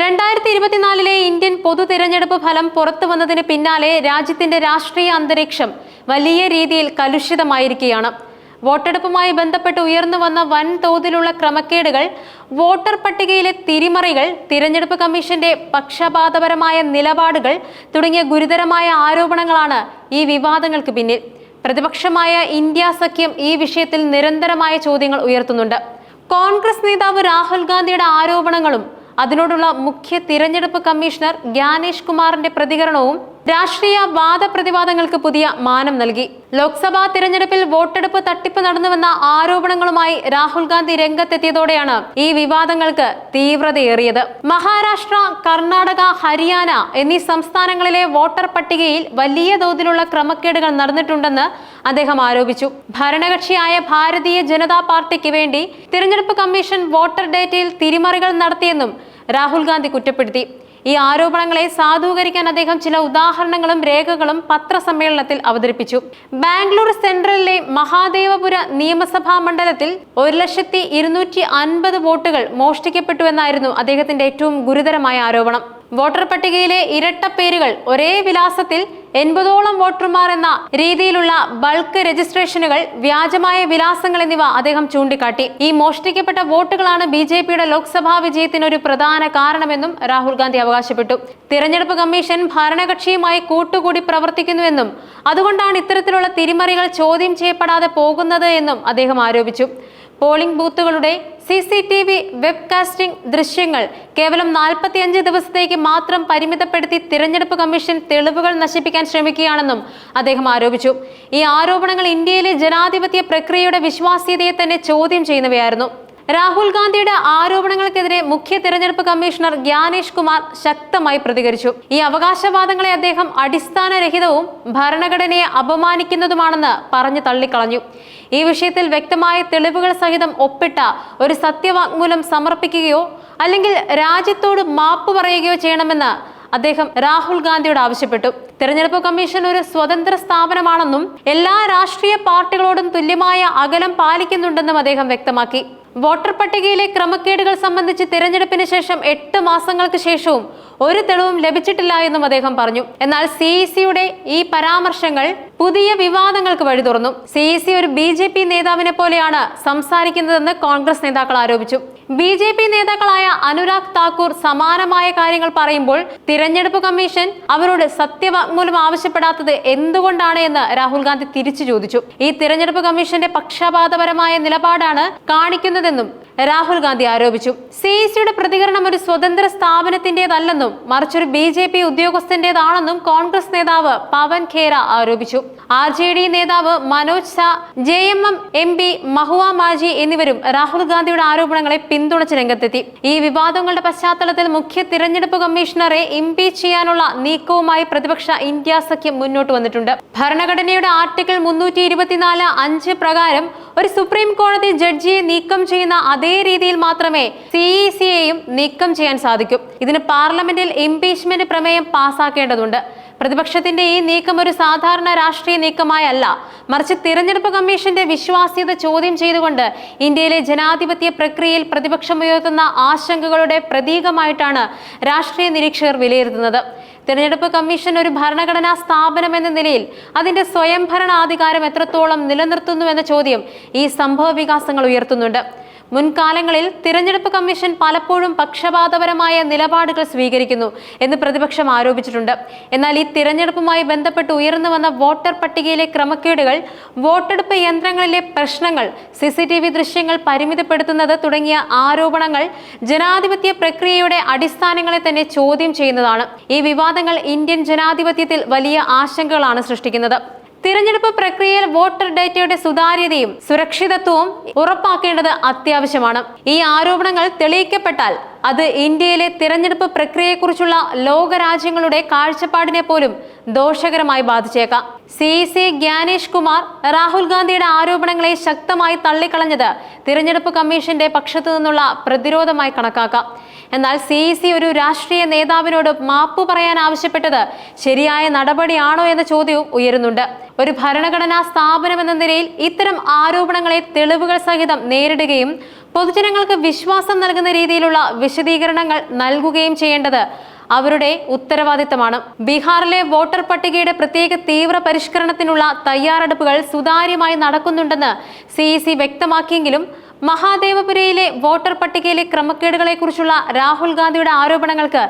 രണ്ടായിരത്തി ഇരുപത്തിനാലിലെ ഇന്ത്യൻ പൊതു തിരഞ്ഞെടുപ്പ് ഫലം പുറത്തു വന്നതിന് പിന്നാലെ രാജ്യത്തിന്റെ രാഷ്ട്രീയ അന്തരീക്ഷം വലിയ രീതിയിൽ കലുഷിതമായിരിക്കുകയാണ്. വോട്ടെടുപ്പുമായി ബന്ധപ്പെട്ട് ഉയർന്നു വന്ന വൻതോതിലുള്ള ക്രമക്കേടുകൾ വോട്ടർ പട്ടികയിലെ തിരിമറികൾ തിരഞ്ഞെടുപ്പ് കമ്മീഷന്റെ പക്ഷപാതപരമായ നിലപാടുകൾ തുടങ്ങിയ ഗുരുതരമായ ആരോപണങ്ങളാണ് ഈ വിവാദങ്ങൾക്ക് പിന്നിൽ. പ്രതിപക്ഷമായ ഇന്ത്യ സഖ്യം ഈ വിഷയത്തിൽ നിരന്തരമായ ചോദ്യങ്ങൾ ഉയർത്തുന്നുണ്ട്. കോൺഗ്രസ് നേതാവ് രാഹുൽ ഗാന്ധിയുടെ ആരോപണങ്ങളും അതിനോടുള്ള മുഖ്യ തിരഞ്ഞെടുപ്പ് കമ്മീഷണർ ജ്ഞാനേഷ് കുമാറിന്റെ പ്രതികരണവും രാഷ്ട്രീയ വാദപ്രതിവാദങ്ങൾക്ക് പുതിയ മാനം നൽകി. ലോക്സഭാ തിരഞ്ഞെടുപ്പിൽ വോട്ടെടുപ്പ് തട്ടിപ്പ് നടന്നുവെന്ന ആരോപണങ്ങളുമായി രാഹുൽ ഗാന്ധി രംഗത്തെത്തിയതോടെയാണ് ഈ വിവാദങ്ങൾക്ക് തീവ്രതയേറിയത്. മഹാരാഷ്ട്ര കർണാടക ഹരിയാന എന്നീ സംസ്ഥാനങ്ങളിലെ വോട്ടർ പട്ടികയിൽ വലിയ തോതിലുള്ള ക്രമക്കേടുകൾ നടന്നിട്ടുണ്ടെന്ന് അദ്ദേഹം ആരോപിച്ചു. ഭരണകക്ഷിയായ ഭാരതീയ ജനതാ പാർട്ടിക്ക് വേണ്ടി തിരഞ്ഞെടുപ്പ് കമ്മീഷൻ വോട്ടർ ഡേറ്റയിൽ തിരിമറികൾ നടത്തിയെന്നും രാഹുൽ ഗാന്ധി കുറ്റപ്പെടുത്തി. ഈ ആരോപണങ്ങളെ സാധൂകരിക്കാൻ അദ്ദേഹം ചില ഉദാഹരണങ്ങളും രേഖകളും പത്രസമ്മേളനത്തിൽ അവതരിപ്പിച്ചു. ബാംഗ്ലൂർ സെൻട്രലിലെ മഹാദേവപുര നിയമസഭാ മണ്ഡലത്തിൽ ഒരു ലക്ഷത്തി ഇരുന്നൂറ്റി അൻപത് വോട്ടുകൾ മോഷ്ടിക്കപ്പെട്ടുവെന്നായിരുന്നു അദ്ദേഹത്തിന്റെ ഏറ്റവും ഗുരുതരമായ ആരോപണം. വോട്ടർ പട്ടികയിലെ ഇരട്ട പേരുകൾ ഒരേ വിലാസത്തിൽ എൺപതോളം വോട്ടർമാർ എന്ന രീതിയിലുള്ള ബൾക്ക് രജിസ്ട്രേഷനുകൾ വ്യാജമായ വിലാസങ്ങൾ എന്നിവ അദ്ദേഹം ചൂണ്ടിക്കാട്ടി. ഈ മോഷ്ടിക്കപ്പെട്ട വോട്ടുകളാണ് ബി ജെ പിയുടെ ലോക്സഭാ വിജയത്തിന് ഒരു പ്രധാന കാരണമെന്നും രാഹുൽ ഗാന്ധി അവകാശപ്പെട്ടു. തിരഞ്ഞെടുപ്പ് കമ്മീഷൻ ഭരണകക്ഷിയുമായി കൂട്ടുകൂടി പ്രവർത്തിക്കുന്നുവെന്നും അതുകൊണ്ടാണ് ഇത്തരത്തിലുള്ള തിരിമറികൾ ചോദ്യം ചെയ്യപ്പെടാതെ പോകുന്നത് എന്നും അദ്ദേഹം ആരോപിച്ചു. Polling ബൂത്തുകളുടെ C C T V webcasting ദൃശ്യങ്ങൾ കേവലം നാൽപ്പത്തിയഞ്ച് ദിവസത്തേക്ക് മാത്രം പരിമിതപ്പെടുത്തി തിരഞ്ഞെടുപ്പ് കമ്മീഷൻ തെളിവുകൾ നശിപ്പിക്കാൻ ശ്രമിക്കുകയാണെന്നും അദ്ദേഹം ആരോപിച്ചു. ഈ ആരോപണങ്ങൾ ഇന്ത്യയിലെ ജനാധിപത്യ പ്രക്രിയയുടെ വിശ്വാസ്യതയെ തന്നെ ചോദ്യം ചെയ്യുന്നവയായിരുന്നു. രാഹുൽ ഗാന്ധിയുടെ ആരോപണങ്ങൾക്കെതിരെ മുഖ്യ തിരഞ്ഞെടുപ്പ് കമ്മീഷണർ ജ്ഞാനേഷ് കുമാർ ശക്തമായി പ്രതികരിച്ചു. ഈ അവകാശവാദങ്ങളെ അദ്ദേഹം അടിസ്ഥാനരഹിതവും ഭരണഘടനയെ അപമാനിക്കുന്നതുമാണെന്ന് പറഞ്ഞു തള്ളിക്കളഞ്ഞു. ഈ വിഷയത്തിൽ വ്യക്തമായ തെളിവുകൾ സഹിതം ഒപ്പിട്ട ഒരു സത്യവാങ്മൂലം സമർപ്പിക്കുകയോ അല്ലെങ്കിൽ രാജ്യത്തോട് മാപ്പ് പറയുകയോ ചെയ്യണമെന്ന് അദ്ദേഹം രാഹുൽ ഗാന്ധിയോട് ആവശ്യപ്പെട്ടു. തെരഞ്ഞെടുപ്പ് കമ്മീഷൻ ഒരു സ്വതന്ത്ര സ്ഥാപനമാണെന്നും എല്ലാ രാഷ്ട്രീയ പാർട്ടികളോടും തുല്യമായ അകലം പാലിക്കുന്നുണ്ടെന്നും അദ്ദേഹം വ്യക്തമാക്കി. വോട്ടർ പട്ടികയിലെ ക്രമക്കേടുകൾ സംബന്ധിച്ച് തിരഞ്ഞെടുപ്പിന് ശേഷം എട്ട് മാസങ്ങൾക്ക് ശേഷവും ഒരു തെളിവും ലഭിച്ചിട്ടില്ല എന്നും അദ്ദേഹം പറഞ്ഞു. എന്നാൽ സി ഈ പരാമർശങ്ങൾ പുതിയ വിവാദങ്ങൾക്ക് വഴി തുറന്നു. സി സി ഒരു ബി ജെ പി നേതാവിനെ പോലെയാണ് സംസാരിക്കുന്നതെന്ന് കോൺഗ്രസ് നേതാക്കൾ ആരോപിച്ചു. ബി ജെ പി നേതാക്കളായ അനുരാഗ് താക്കൂർ സമാനമായ കാര്യങ്ങൾ പറയുമ്പോൾ തിരഞ്ഞെടുപ്പ് കമ്മീഷൻ അവരോട് സത്യവാങ്മൂലം ആവശ്യപ്പെടാത്തത് എന്തുകൊണ്ടാണ് എന്ന് രാഹുൽ ഗാന്ധി തിരിച്ചു ചോദിച്ചു. ഈ തിരഞ്ഞെടുപ്പ് കമ്മീഷന്റെ പക്ഷപാതപരമായ നിലപാടാണ് കാണിക്കുന്നതെന്നും രാഹുൽ ഗാന്ധി ആരോപിച്ചു. സി സിയുടെ പ്രതികരണം ഒരു സ്വതന്ത്ര സ്ഥാപനത്തിന്റേതല്ലെന്നും മറിച്ചൊരു ബി ജെ പി ഉദ്യോഗസ്ഥന്റേതാണെന്നും കോൺഗ്രസ് നേതാവ് പവൻ ഖേര ആരോപിച്ചു. ആർ ജെ ഡി നേതാവ് Manoj Jha J M M M P Mahua Maji എന്നിവരും രാഹുൽ ഗാന്ധിയുടെ ആരോപണങ്ങളെ പിന്തുണച്ച് രംഗത്തെത്തി. ഈ വിവാദങ്ങളുടെ പശ്ചാത്തലത്തിൽ മുഖ്യ തിരഞ്ഞെടുപ്പ് കമ്മീഷണറെ ഇംപീച്ച് ചെയ്യാനുള്ള നീക്കവുമായി പ്രതിപക്ഷ ഇന്ത്യ സഖ്യം മുന്നോട്ട് വന്നിട്ടുണ്ട്. ഭരണഘടനയുടെ ആർട്ടിക്കിൾ മുന്നൂറ്റി ഇരുപത്തിനാല് അഞ്ച് പ്രകാരം ഒരു സുപ്രീം കോടതി ജഡ്ജിയെ നീക്കം ചെയ്യുന്ന അതേ രീതിയിൽ മാത്രമേ സിഇസിയെയും നീക്കം ചെയ്യാൻ സാധിക്കൂ. ഇതിന് പാർലമെന്റിൽ ഇംപീച്ച്മെന്റ് പ്രമേയം പാസാക്കേണ്ടതുണ്ട്. പ്രതിപക്ഷത്തിന്റെ ഈ നീക്കം ഒരു സാധാരണ രാഷ്ട്രീയ നീക്കമായല്ല മറിച്ച് തിരഞ്ഞെടുപ്പ് കമ്മീഷന്റെ വിശ്വാസ്യത ചോദ്യം ചെയ്തുകൊണ്ട് ഇന്ത്യയിലെ ജനാധിപത്യ പ്രക്രിയയിൽ പ്രതിപക്ഷം ഉയർത്തുന്ന ആശങ്കകളുടെ പ്രതീകമായിട്ടാണ് രാഷ്ട്രീയ നിരീക്ഷകർ വിലയിരുത്തുന്നത്. തിരഞ്ഞെടുപ്പ് കമ്മീഷൻ ഒരു ഭരണഘടനാ സ്ഥാപനം എന്ന നിലയിൽ അതിന്റെ സ്വയംഭരണാധികാരം എത്രത്തോളം നിലനിർത്തുന്നു എന്ന ചോദ്യം ഈ സംഭവ വികാസങ്ങൾ ഉയർത്തുന്നുണ്ട്. മുൻകാലങ്ങളിൽ തിരഞ്ഞെടുപ്പ് കമ്മീഷൻ പലപ്പോഴും പക്ഷപാതപരമായ നിലപാടുകൾ സ്വീകരിക്കുന്നു എന്ന് പ്രതിപക്ഷം ആരോപിച്ചിട്ടുണ്ട്. എന്നാൽ ഈ തിരഞ്ഞെടുപ്പുമായി ബന്ധപ്പെട്ട് ഉയർന്നു വന്ന വോട്ടർ പട്ടികയിലെ ക്രമക്കേടുകൾ വോട്ടെടുപ്പ് യന്ത്രങ്ങളിലെ പ്രശ്നങ്ങൾ സി സി ടി വി ദൃശ്യങ്ങൾ പരിമിതപ്പെടുത്തുന്നത് തുടങ്ങിയ ആരോപണങ്ങൾ ജനാധിപത്യ പ്രക്രിയയുടെ അടിസ്ഥാനങ്ങളെ തന്നെ ചോദ്യം ചെയ്യുന്നതാണ്. ഈ വിവാദങ്ങൾ ഇന്ത്യൻ ജനാധിപത്യത്തിൽ വലിയ ആശങ്കകളാണ് സൃഷ്ടിക്കുന്നത്. തിരഞ്ഞെടുപ്പ് പ്രക്രിയയിൽ വോട്ടർ ഡേറ്റയുടെ സുതാര്യതയും സുരക്ഷിതത്വവും ഉറപ്പാക്കേണ്ടത് അത്യാവശ്യമാണ്. ഈ ആരോപണങ്ങൾ തെളിയിക്കപ്പെട്ടാൽ അത് ഇന്ത്യയിലെ തിരഞ്ഞെടുപ്പ് പ്രക്രിയയെക്കുറിച്ചുള്ള ലോകരാജ്യങ്ങളുടെ കാഴ്ചപ്പാടിനെ പോലും ദോഷകരമായി ബാധിച്ചേക്കാം. സി. സി. ജ്ഞാനേഷ് കുമാർ രാഹുൽ ഗാന്ധിയുടെ ആരോപണങ്ങളെ ശക്തമായി തള്ളിക്കളഞ്ഞത് തിരഞ്ഞെടുപ്പ് കമ്മീഷന്റെ പക്ഷത്തു നിന്നുള്ള പ്രതിരോധമായി കണക്കാക്കാം. എന്നാൽ സി. സി. ഒരു രാഷ്ട്രീയ നേതാവിനോട് മാപ്പ് പറയാൻ ആവശ്യപ്പെട്ടത് ശരിയായ നടപടിയാണോ എന്ന ചോദ്യവും ഉയരുന്നുണ്ട്. ഒരു ഭരണഘടനാ സ്ഥാപനം എന്ന നിലയിൽ ഇത്തരം ആരോപണങ്ങളെ തെളിവുകൾ സഹിതം നേരിടുകയും പൊതുജനങ്ങൾക്ക് വിശ്വാസം നൽകുന്ന രീതിയിലുള്ള വിശദീകരണങ്ങൾ നൽകുകയും ചെയ്യേണ്ടത് അവരുടെ ഉത്തരവാദിത്തമാണ്. ബീഹാറിലെ വോട്ടർ പട്ടികയുടെ പ്രത്യേക തീവ്ര പരിഷ്കരണത്തിനുള്ള തയ്യാറെടുപ്പുകൾ സുതാര്യമായി നടക്കുന്നുണ്ടെന്ന് സി ഇ വ്യക്തമാക്കിയെങ്കിലും മഹാദേവപുരയിലെ വോട്ടർ പട്ടികയിലെ ക്രമക്കേടുകളെക്കുറിച്ചുള്ള രാഹുൽ ഗാന്ധിയുടെ ആരോപണങ്ങൾക്ക്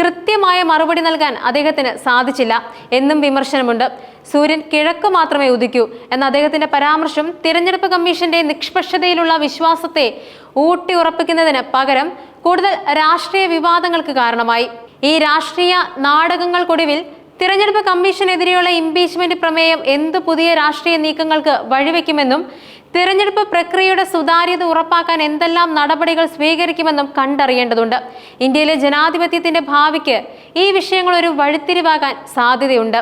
കൃത്യമായ മറുപടി നൽകാൻ അദ്ദേഹത്തിന് സാധിച്ചില്ല എന്നും വിമർശനമുണ്ട്. സൂര്യൻ കിഴക്ക് മാത്രമേ ഉദിക്കൂ എന്ന അദ്ദേഹത്തിന്റെ പരാമർശം തിരഞ്ഞെടുപ്പ് കമ്മീഷന്റെ നിഷ്പക്ഷതയിലുള്ള വിശ്വാസത്തെ ഊട്ടിയുറപ്പിക്കുന്നതിന് പകരം കൂടുതൽ രാഷ്ട്രീയ വിവാദങ്ങൾക്ക് കാരണമായി. ഈ രാഷ്ട്രീയ നാടകങ്ങൾക്കൊടുവിൽ തിരഞ്ഞെടുപ്പ് കമ്മീഷനെതിരെയുള്ള ഇംപീച്ച്മെന്റ് പ്രമേയം എന്ത് പുതിയ രാഷ്ട്രീയ നീക്കങ്ങൾക്ക് വഴിവെക്കുമെന്നും തിരഞ്ഞെടുപ്പ് പ്രക്രിയയുടെ സുതാര്യത ഉറപ്പാക്കാൻ എന്തെല്ലാം നടപടികൾ സ്വീകരിക്കുമെന്നും കണ്ടറിയേണ്ടതുണ്ട്. ഇന്ത്യയിലെ ജനാധിപത്യത്തിന്റെ ഭാവിക്ക് ഈ വിഷയങ്ങൾ ഒരു വഴിത്തിരിവാകാൻ സാധ്യതയുണ്ട്.